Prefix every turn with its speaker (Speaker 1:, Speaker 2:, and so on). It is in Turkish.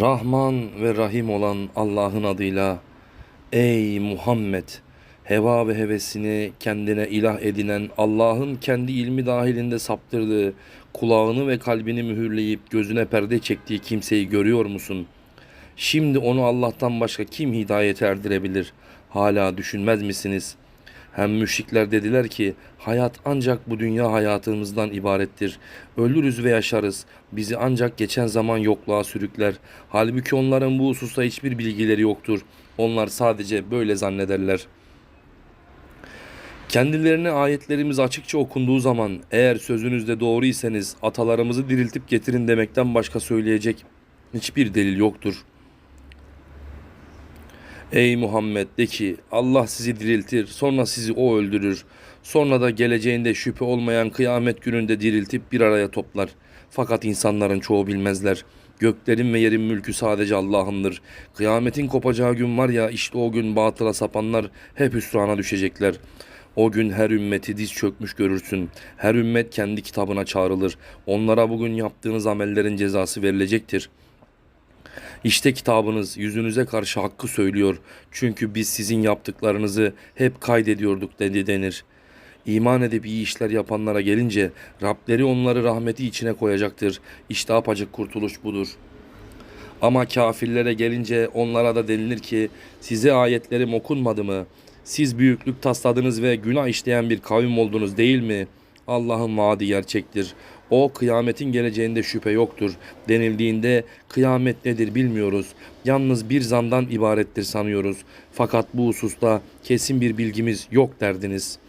Speaker 1: Rahman ve Rahim olan Allah'ın adıyla Ey Muhammed! Heva ve hevesini kendine ilah edinen Allah'ın kendi ilmi dahilinde saptırdığı, kulağını ve kalbini mühürleyip gözüne perde çektiği kimseyi görüyor musun? Şimdi onu Allah'tan başka kim hidayet erdirebilir? Hala düşünmez misiniz? Hem müşrikler dediler ki hayat ancak bu dünya hayatımızdan ibarettir. Ölürüz ve yaşarız. Bizi ancak geçen zaman yokluğa sürükler. Halbuki onların bu hususta hiçbir bilgileri yoktur. Onlar sadece böyle zannederler. Kendilerine ayetlerimiz açıkça okunduğu zaman eğer sözünüzde doğru iseniz atalarımızı diriltip getirin demekten başka söyleyecek hiçbir delil yoktur. Ey Muhammed de ki Allah sizi diriltir sonra sizi o öldürür. Sonra da geleceğinde şüphe olmayan kıyamet gününde diriltip bir araya toplar. Fakat insanların çoğu bilmezler. Göklerin ve yerin mülkü sadece Allah'ındır. Kıyametin kopacağı gün var ya işte o gün batıla sapanlar hep hüsrana düşecekler. O gün her ümmeti diz çökmüş görürsün. Her ümmet kendi kitabına çağrılır. Onlara bugün yaptığınız amellerin cezası verilecektir.'' İşte kitabınız yüzünüze karşı hakkı söylüyor. Çünkü biz sizin yaptıklarınızı hep kaydediyorduk dedi denir. İman edip iyi işler yapanlara gelince Rableri onları rahmeti içine koyacaktır. İşte apacık kurtuluş budur. Ama kafirlere gelince onlara da denilir ki size ayetlerim okunmadı mı? Siz büyüklük tasladınız ve günah işleyen bir kavim oldunuz değil mi? Allah'ın vaadi gerçektir. O kıyametin geleceğinde şüphe yoktur. Denildiğinde kıyamet nedir bilmiyoruz. Yalnız bir zandan ibarettir sanıyoruz. Fakat bu hususta kesin bir bilgimiz yok derdiniz.''